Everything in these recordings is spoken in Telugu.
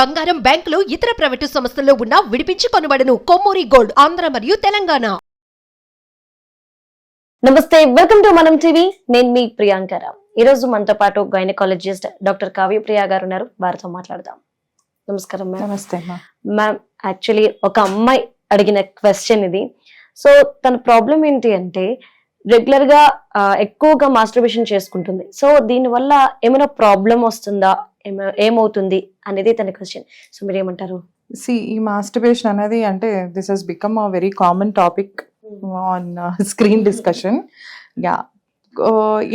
బంగారం బ్యాంకులు ఇతర ప్రైవేటు సంస్థల్లో ఉన్న విడిపించి కొనబడను. కొమ్మూరి గోల్డ్ ఆంధ్ర మరియు తెలంగాణ. నమస్తే వెల్కమ్ టు మనం టీవీ. నేను మీ ప్రియాంకర ఈ రోజు మనతో పాటు గైనకాలజిస్ట్ డాక్టర్ కావ్య ప్రియా గారు ఉన్నారు. వారితో మాట్లాడదాం. నమస్కారం మ్యామ్ నమస్తే మ్యామ్ యాక్చువల్లీ ఒక అమ్మాయి అడిగిన క్వశ్చన్ ఇది. సో తన ప్రాబ్లం ఏంటి అంటే రెగ్యులర్గా ఎక్కువగా మాస్టర్బేషన్ చేసుకుంటుంది. సో దీని వల్ల ఏమైనా ప్రాబ్లం వస్తుందా? ఏమవుతుంది అనేది తన క్వశ్చన్ సో మీరు ఏమంటారు సి ఈ మాస్టర్బేషన్ అనేది అంటే this has become a very common topic on screen discussion yeah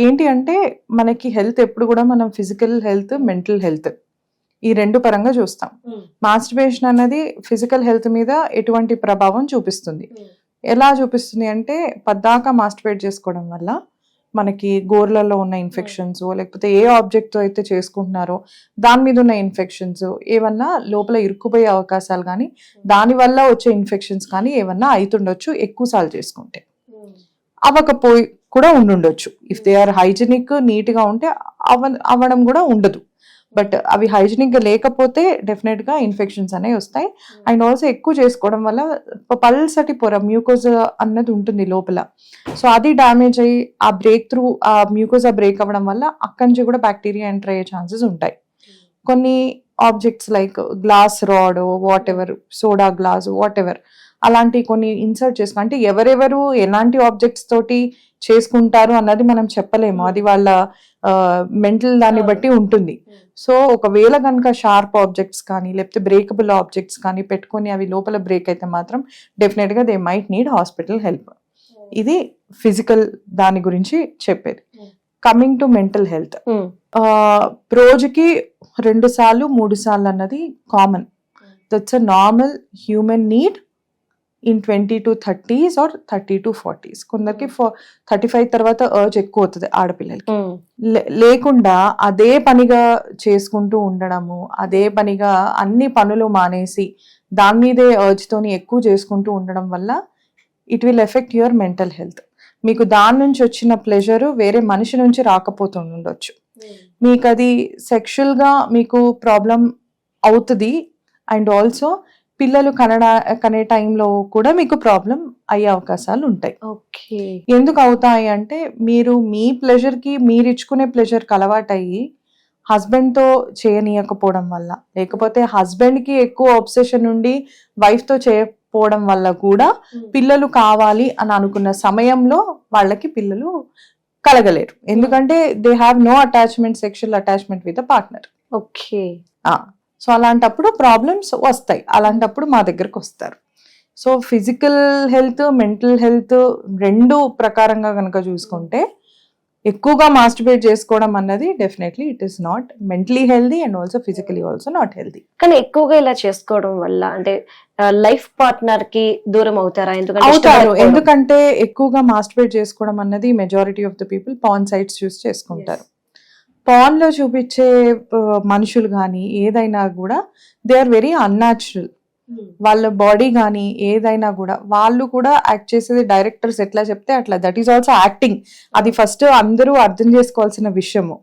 ఏంటి అంటే మనకి హెల్త్ ఎప్పుడు కూడా మనం ఫిజికల్ హెల్త్ మెంటల్ హెల్త్ ఈ రెండు పరంగా చూస్తాం. మాస్టర్బేషన్ అనేది ఫిజికల్ హెల్త్ మీద ఎటువంటి ప్రభావం చూపిస్తుంది. ఎలా చూపిస్తుంది అంటే పద్దాక మాస్టర్బేట్ చేసుకోవడం వల్ల మనకి గోర్లలో ఉన్న ఇన్ఫెక్షన్స్ లేకపోతే ఏ ఆబ్జెక్ట్తో అయితే చేసుకుంటున్నారో దాని మీద ఉన్న ఇన్ఫెక్షన్స్ ఏమన్నా లోపల ఇరుక్కుపోయే అవకాశాలు కానీ దానివల్ల వచ్చే ఇన్ఫెక్షన్స్ కానీ ఏమన్నా అవుతుండొచ్చు ఎక్కువ సార్లు చేసుకుంటే. అవ్వకపోయి కూడా ఉండుండొచ్చు. ఇఫ్ దే ఆర్ హైజెనిక్ నీట్గా ఉంటే అవ అవ్వడం కూడా ఉండదు. బట్ అవి హైజీనిక్గా లేకపోతే డెఫినెట్గా ఇన్ఫెక్షన్స్ అనేవి వస్తాయి. అండ్ ఆల్సో ఎక్కువ చేసుకోవడం వల్ల పల్సటి పొర మ్యూకోజ్ అన్నది ఉంటుంది లోపల. సో అది డ్యామేజ్ అయ్యి ఆ బ్రేక్ త్రూ ఆ మ్యూకోజా బ్రేక్ అవ్వడం వల్ల అక్కడి నుంచి కూడా బ్యాక్టీరియా ఎంటర్ అయ్యే ఛాన్సెస్ ఉంటాయి. కొన్ని objects like glass rod whatever soda glass whatever అలాంటి కొన్ని ఇన్సర్ట్ చేసుకుని అంటే ఎవరెవరు ఎలాంటి ఆబ్జెక్ట్స్ తోటి చేసుకుంటారు అన్నది మనం చెప్పలేము. అది వాళ్ళ మెంటల్ దాన్ని బట్టి ఉంటుంది. సో ఒకవేళ కనుక షార్ప్ ఆబ్జెక్ట్స్ కానీ లేకపోతే బ్రేకబుల్ ఆబ్జెక్ట్స్ కానీ పెట్టుకొని అవి లోపల బ్రేక్ అయితే మాత్రం డెఫినెట్గా they might need hospital help ఇది ఫిజికల్ దాని గురించి చెప్పేది. కమింగ్ టు మెంటల్ హెల్త్ రోజుకి రెండు సార్లు మూడు సార్లు అన్నది common that's a normal human need in twenty to thirties or thirty to forties కొందరికి థర్టీ ఫైవ్ తర్వాత అర్జ్ ఎక్కువ అవుతుంది ఆడపిల్లలకి లే- లేకుండా అదే పనిగా చేసుకుంటూ ఉండడము అదే పనిగా అన్ని పనులు మానేసి దాని మీదే urge తోని ఎక్కువ చేసుకుంటూ ఉండడం వల్ల it will affect your mental health మీకు దాని నుంచి వచ్చిన ప్లెజర్ వేరే మనిషి నుంచి రాకపోతుండొచ్చు. మీకు అది సెక్షువల్గా మీకు ప్రాబ్లం అవుతుంది. అండ్ ఆల్సో పిల్లలు కనడా కనే టైంలో కూడా మీకు ప్రాబ్లం అయ్యే అవకాశాలు ఉంటాయి. ఓకే. ఎందుకు అవుతాయి అంటే మీరు మీ ప్లెజర్కి మీరు ఇచ్చుకునే ప్లెజర్కి అలవాటయ్యి హస్బెండ్తో చేయనీయకపోవడం వల్ల లేకపోతే హస్బెండ్కి ఎక్కువ ఆబ్సెషన్ ఉండి వైఫ్తో చేయకపోవడం వల్ల కూడా పిల్లలు కావాలి అని అనుకున్న సమయంలో వాళ్ళకి పిల్లలు కలగలేరు. ఎందుకంటే they have no attachment sexual attachment with a partner okay. So అలాంటప్పుడు ప్రాబ్లమ్స్ వస్తాయి. అలాంటప్పుడు మా దగ్గరకు వస్తారు. So physical health mental health రెండు ప్రకారంగా కనుక చూసుకుంటే ఎక్కువగా మాస్టిబేట్ చేసుకోవడం అన్నది definitely it is not mentally healthy and also physically also not healthy కానీ ఎక్కువగా ఇలా చేసుకోవడం వల్ల అంటే లైఫ్ పార్ట్నర్కి దూరం అవుతారా? ఎందుకంటే అవుతారు. ఎందుకంటే ఎక్కువగా మాస్టిబేట్ చేసుకోవడం అన్నది majority of the people porn sites choose చేసుకుంటారు. పాన్లో చూపించే మనుషులు కానీ ఏదైనా కూడా దే ఆర్ వెరీ అన్యాచురల్ వాళ్ళ బాడీ కానీ ఏదైనా కూడా వాళ్ళు కూడా యాక్ట్ చేసేది డైరెక్టర్స్ ఎట్లా చెప్తే అట్లా. That is also acting. అది ఫస్ట్ అందరూ అర్థం చేసుకోవాల్సిన విషయము.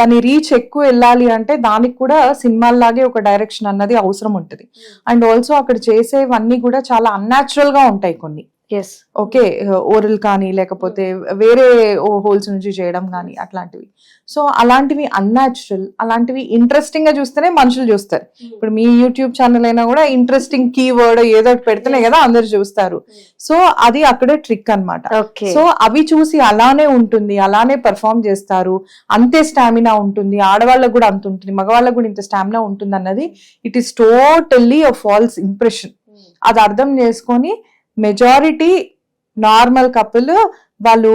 దాని రీచ్ ఎక్కువ వెళ్ళాలి అంటే దానికి కూడా సినిమాల్లాగే ఒక డైరెక్షన్ అన్నది అవసరం ఉంటుంది. అండ్ ఆల్సో అక్కడ చేసేవన్నీ కూడా చాలా అన్యాచురల్గా ఉంటాయి కొన్ని. ఓకే ఓరల్ కానీ లేకపోతే వేరే హోల్స్ నుంచి చేయడం కానీ అట్లాంటివి. సో అలాంటివి అన్యాచురల్ అలాంటివి ఇంట్రెస్టింగ్గా చూస్తేనే మనుషులు చూస్తారు. ఇప్పుడు మీ యూట్యూబ్ ఛానల్ అయినా కూడా ఇంట్రెస్టింగ్ కీవర్డ్ ఏదో పెడితేనే కదా అందరు చూస్తారు. సో అది అక్కడే ట్రిక్ అన్నమాట. ఓకే సో అవి చూసి అలానే ఉంటుంది అలానే పెర్ఫామ్ చేస్తారు. అంతే స్టామినా ఉంటుంది ఆడవాళ్ళకు కూడా అంత ఉంటుంది మగవాళ్ళకు కూడా ఇంత స్టామినా ఉంటుంది అన్నది it is totally a false impression అది అర్థం చేసుకొని మెజారిటీ నార్మల్ కపుల్ వాళ్ళు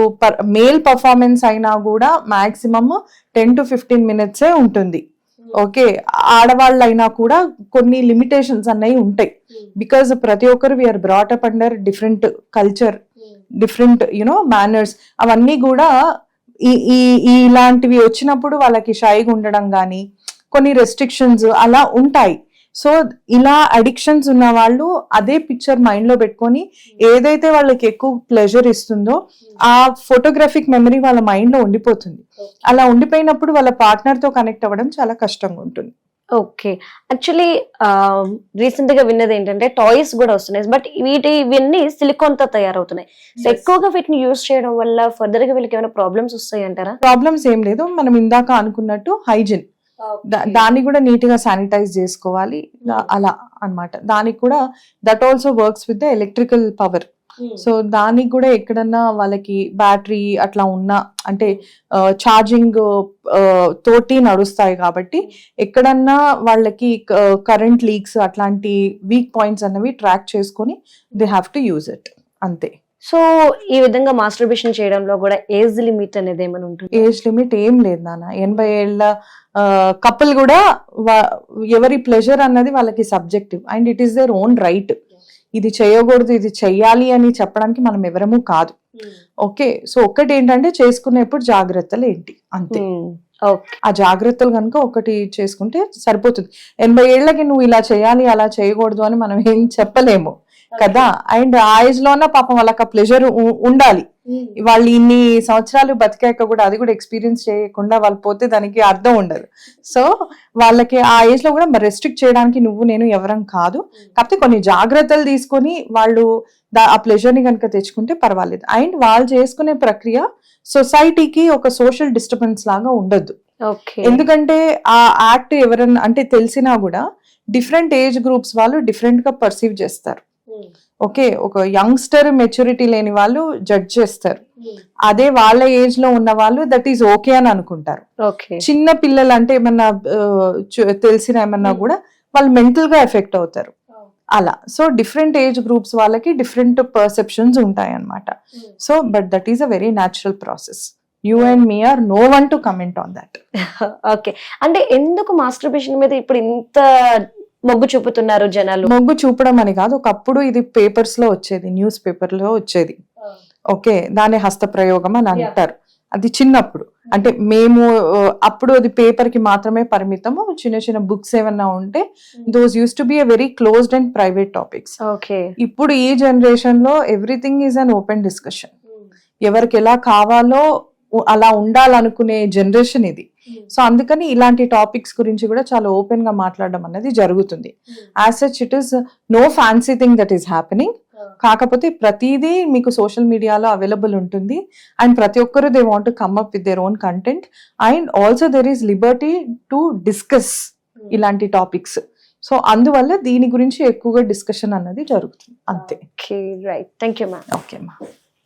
మేల్ పర్ఫార్మెన్స్ అయినా కూడా మాక్సిమమ్ టెన్ టు ఫిఫ్టీన్ మినిట్సే ఉంటుంది. ఓకే ఆడవాళ్ళు అయినా కూడా కొన్ని లిమిటేషన్స్ అన్నవి ఉంటాయి. బికాజ్ ప్రతి ఒక్కరు we are brought up under different culture different you know manners అవన్నీ కూడా ఈ ఈ ఈ ఇలాంటివి వచ్చినప్పుడు వాళ్ళకి షైగా ఉండడం కానీ కొన్ని రెస్ట్రిక్షన్స్ అలా ఉంటాయి. సో ఇలా అడిక్షన్స్ ఉన్న వాళ్ళు అదే పిక్చర్ మైండ్లో పెట్టుకొని ఏదైతే వాళ్ళకి ఎక్కువ ప్లెజర్ ఇస్తుందో ఆ ఫోటోగ్రాఫిక్ మెమరీ వాళ్ళ మైండ్లో ఉండిపోతుంది. అలా ఉండిపోయినప్పుడు వాళ్ళ పార్ట్నర్తో కనెక్ట్ అవ్వడం చాలా కష్టంగా ఉంటుంది. ఓకే యాక్చువల్లీ రీసెంట్గా విన్నది ఏంటంటే టాయ్స్ కూడా వస్తున్నాయి. బట్ వీటి ఇవన్నీ సిలికాన్తో తయారవుతున్నాయి. సో ఎక్కువగా వీటిని యూస్ చేయడం వల్ల ఫర్దర్గా వీళ్ళకి ఏమైనా ప్రాబ్లమ్స్ వస్తాయి అంటారా ప్రాబ్లమ్స్ ఏం లేదు. మనం ఇందాక అనుకున్నట్టు హైజిన్ దాన్ని కూడా నీట్గా శానిటైజ్ చేసుకోవాలి. దా- అలా అన్నమాట. దానికి కూడా that also works with the electrical power so దానికి కూడా ఎక్కడన్నా వాళ్ళకి బ్యాటరీ అట్లా ఉన్నా అంటే ఛార్జింగ్ తోటి నడుస్తాయి కాబట్టి ఎక్కడన్నా వాళ్ళకి కరెంట్ లీక్స్ అట్లాంటి వీక్ పాయింట్స్ అన్నవి ట్రాక్ చేసుకొని they have to use it అంతే. సో ఈ విధంగా మాస్టర్బేషన్ చేయడంలో కూడా ఏజ్ లిమిట్ అనేది ఏమైనా ఉంటుంది? ఏజ్ లిమిట్ ఏం లేదు నాన్న. ఎనభై ఏళ్ళ కపుల్ కూడా ఎవరి ప్లెజర్ అన్నది వాళ్ళకి subjective and it is their own right ఇది చేయకూడదు ఇది చెయ్యాలి అని చెప్పడానికి మనం ఎవరము కాదు. ఓకే సో ఒక్కటి ఏంటంటే చేసుకునేప్పుడు జాగ్రత్తలు ఏంటి? అంతే. ఓకే ఆ జాగ్రత్తలు కనుక ఒకటి చేసుకుంటే సరిపోతుంది. ఎనభై ఏళ్ళకి నువ్వు ఇలా చేయాలి అలా చేయకూడదు అని మనం ఏం చెప్పలేము. కదా? అండ్ ఆ ఏజ్ లోన పాపం వాళ్ళకి ఆ ప్లెజర్ ఉండాలి. వాళ్ళు ఇన్ని సంవత్సరాలు బతికాక కూడా అది కూడా ఎక్స్పీరియన్స్ చేయకుండా వాళ్ళు పోతే దానికి అర్థం ఉండదు. సో వాళ్ళకి ఆ ఏజ్లో కూడా రెస్ట్రిక్ట్ చేయడానికి నువ్వు నేను ఎవరం కాదు. కాకపోతే కొన్ని జాగ్రత్తలు తీసుకొని వాళ్ళు ఆ ప్లెజర్ని కనుక తెచ్చుకుంటే పర్వాలేదు. అండ్ వాళ్ళు చేసుకునే ప్రక్రియ సొసైటీకి ఒక సోషల్ డిస్టర్బెన్స్ లాగా ఉండొద్దు. ఓకే. ఎందుకంటే ఆ యాక్ట్ ఎవరన్నా అంటే తెలిసినా కూడా డిఫరెంట్ ఏజ్ గ్రూప్స్ వాళ్ళు డిఫరెంట్గా పర్సీవ్ చేస్తారు. ఓకే ఒక యంగ్స్టర్ మెచ్యూరిటీ లేని వాళ్ళు జడ్జ్ చేస్తారు. అదే వాళ్ళ ఏజ్లో ఉన్న వాళ్ళు దట్ ఈస్ ఓకే అని అనుకుంటారు. ఓకే చిన్న పిల్లలు అంటే ఏమన్నా తెలిసిన ఏమన్నా కూడా వాళ్ళు మెంటల్గా ఎఫెక్ట్ అవుతారు అలా. సో డిఫరెంట్ ఏజ్ గ్రూప్స్ వాళ్ళకి డిఫరెంట్ పర్సెప్షన్స్ ఉంటాయి అన్నమాట so but that is a very natural process you and me are no one to comment on that okay అంటే ఎందుకు మాస్టర్బేషన్ మీద ఇప్పుడు ఇంత మొగ్గు చూపుతున్నారు జనాలు. మొగ్గు చూపడం అని కాదు ఒకప్పుడు ఇది పేపర్స్లో వచ్చేది న్యూస్ పేపర్లో వచ్చేది. ఓకే దాని హస్త ప్రయోగం అని అంటారు. అది చిన్నప్పుడు. అంటే మేము ఆ, అప్పుడు అది పేపర్కి మాత్రమే పరిమితము. చిన్న చిన్న బుక్స్ ఏమన్నా ఉంటే those used to be a very closed and private topics okay ఇప్పుడు ఈ జనరేషన్లో everything is an open discussion ఎవరికి ఎలా కావాలో అలా ఉండాలనుకునే జనరేషన్ ఇది. సో అందుకని ఇలాంటి టాపిక్స్ గురించి కూడా చాలా ఓపెన్గా మాట్లాడడం అనేది జరుగుతుంది. As such it is no fancy thing that is happening కాకపోతే ప్రతిదీ మీకు సోషల్ మీడియాలో అవైలబుల్ ఉంటుంది. అండ్ ప్రతి ఒక్కరు they want come up with their own content and also there is liberty to discuss ఇలాంటి టాపిక్స్. సో అందువల్ల దీని గురించి ఎక్కువగా డిస్కషన్ అన్నది జరుగుతుంది. అంతే. Right thank you ma'am okay అమ్మా